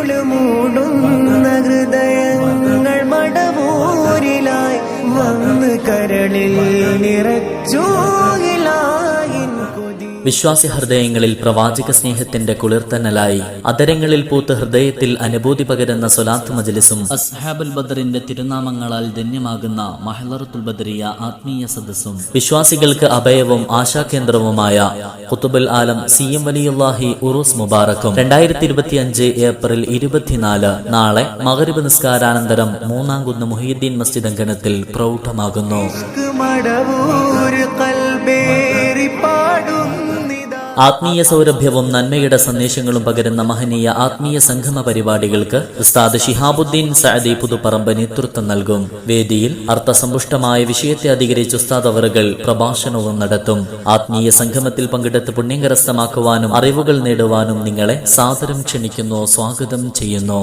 ഇരുൾ മൂടുന്ന ഹൃദയങ്ങൾ മടവൂരിലായി വന്ന് കരളിൽ കൊതി വിശ്വാസി ഹൃദയങ്ങളിൽ പ്രവാചക സ്നേഹത്തിന്റെ കുളിർത്തന്നലായി അതരങ്ങളിൽ പൂത്ത് ഹൃദയത്തിൽ അനുഭൂതി പകരുന്ന സൊലാത്ത് മജലിസും അസ്ഹാബുൽ ബദറിന്റെ തിരുനാമങ്ങളാൽ ധന്യമാകുന്ന മഹലറത്തുൽ ബദറിയ ആത്മീയ സദസ്സും വിശ്വാസികൾക്ക് അഭയവും ആശാകേന്ദ്രവുമായ കുത്തുബുൽ ആലം സി എം വലിയുല്ലാഹി ഉറൂസ് മുബാറക്കും രണ്ടായിരത്തി ഇരുപത്തിയഞ്ച് ഏപ്രിൽ ഇരുപത്തിനാല് നാളെ മകരബ് നിസ്കാരാനന്തരം മൂന്നാം കുന്ന് മുഹീദ്ദീൻ മസ്ജിദ് അങ്കണത്തിൽ പ്രൗഢമാകുന്നു. ആത്മീയ സൗരഭ്യവും നന്മയുടെ സന്ദേശങ്ങളും പകരുന്ന മഹനീയ ആത്മീയ സംഗമ പരിപാടികൾക്ക് ഉസ്താദ് ഷിഹാബുദ്ദീൻ സഅദി പുതുപ്പറമ്പ് നേതൃത്വം നൽകും. വേദിയിൽ അർത്ഥസമ്പുഷ്ടമായ വിഷയത്തെ അധികരിച്ച് ഉസ്താദ് അവറുകൾ പ്രഭാഷണവും നടത്തും. ആത്മീയ സംഗമത്തിൽ പങ്കെടുത്ത് പുണ്യം കരസ്ഥമാക്കുവാനും അറിവുകൾ നേടുവാനും നിങ്ങളെ സാദരം ക്ഷണിക്കുന്നു സ്വാഗതം ചെയ്യുന്നു.